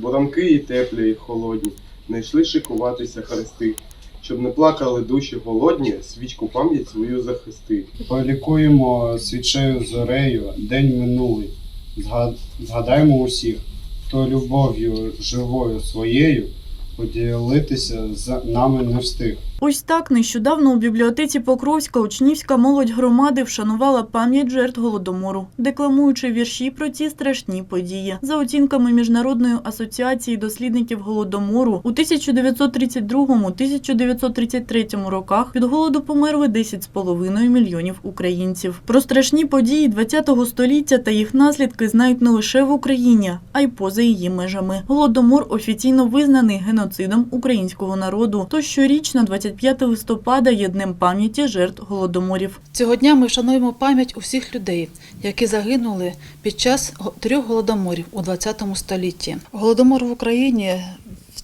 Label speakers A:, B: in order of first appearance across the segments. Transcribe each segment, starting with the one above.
A: щоб ранки і теплі, і холодні, не шикуватися хрести, щоб не плакали душі голодні, свічку пам'ять свою захисти.
B: Полікуємо свічею зорею день минулий. Зга- Згадаємо усіх, хто любов'ю живою своєю поділитися з нами не встиг.
C: Ось так нещодавно у бібліотеці Покровська учнівська молодь громади вшанувала пам'ять жертв голодомору, декламуючи вірші про ці страшні події. За оцінками Міжнародної асоціації дослідників голодомору, у 1932-1933 роках від голоду померли 10,5 мільйонів українців. Про страшні події ХХ століття та їх наслідки знають не лише в Україні, а й поза її межами. Голодомор офіційно визнаний геноцидом українського народу. Тож щорічно, 25 листопада, є днем пам'яті жертв голодоморів.
D: Цього дня ми вшануємо пам'ять усіх людей, які загинули під час трьох голодоморів у ХХ столітті. Голодомор в Україні.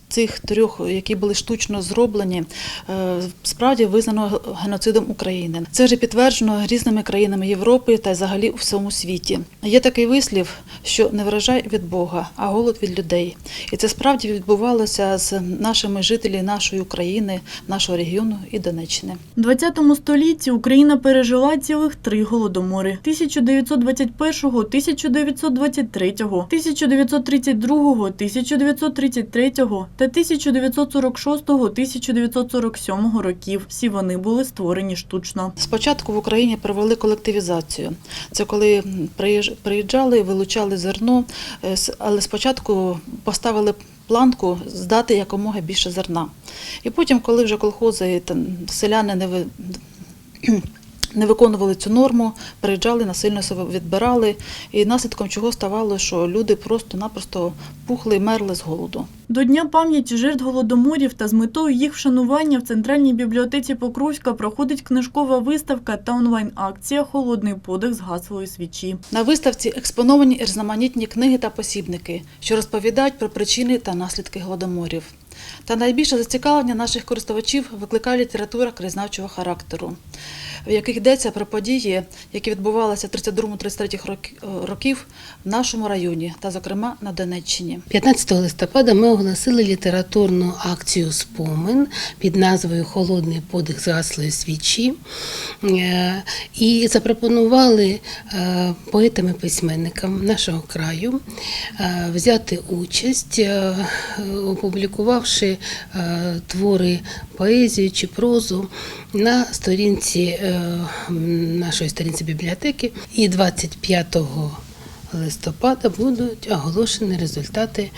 D: Цих трьох, які були штучно зроблені, е, справді визнано геноцидом України. Це вже підтверджено різними країнами Європи та взагалі у всьому світі. Є такий вислів, що не вражай від Бога, а голод від людей. І це справді відбувалося з нашими жителями нашої України, нашого регіону і Донеччини.
C: У 20 столітті Україна пережила цілих три голодомори: 1921, 1923, 1932, 1933 та 1946-1947 років. Всі вони були створені штучно.
D: Спочатку в Україні провели колективізацію. Це коли приїж- приїжджали, вилучали зерно, е, але спочатку поставили планку здати якомога більше зерна. І потім, коли вже колхози та селяни не ви. Не виконували цю норму, приїжджали, насильно себе відбирали, і наслідком чого ставало, що люди просто-напросто пухли і мерли з голоду.
C: До Дня пам'яті жертв голодоморів та з метою їх вшанування в Центральній бібліотеці Покровська проходить книжкова виставка та онлайн-акція Холодний подих з гаслої свічі.
D: На виставці експоновані різноманітні книги та посібники, що розповідають про причини та наслідки голодоморів. Та найбільше зацікавлення наших користувачів викликає література краєзнавчого характеру, в яких йдеться про події, які відбувалися 32-33 рок- років в нашому районі та, зокрема, на Донеччині.
E: 15 листопада ми оголосили літературну акцію Спомин під назвою Холодний подих згаслої свічі Е, і запропонували е, поетам-письменникам нашого краю е, взяти участь, е, опублікувавши е, твори поезію чи прозу на сторінці е, нашої сторінці бібліотеки. І 25 листопада будуть оголошені результати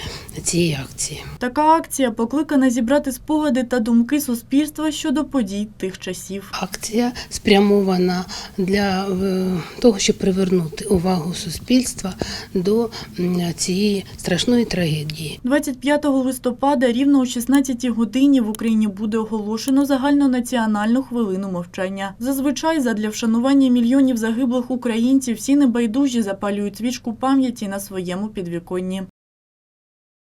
E: цієї акції.
C: Така акція покликана зібрати спогади та думки суспільства щодо подій тих часів.
E: Акція спрямована для е, того, щоб привернути увагу суспільства до цієї страшної трагедії.
C: 25 листопада рівно о 16 годині в Україні буде оголошено загальнонаціональну хвилину мовчання. Зазвичай задля вшанування мільйонів загиблих українців всі небайдужі запалюють свічку пам'яті на своєму підвіконні.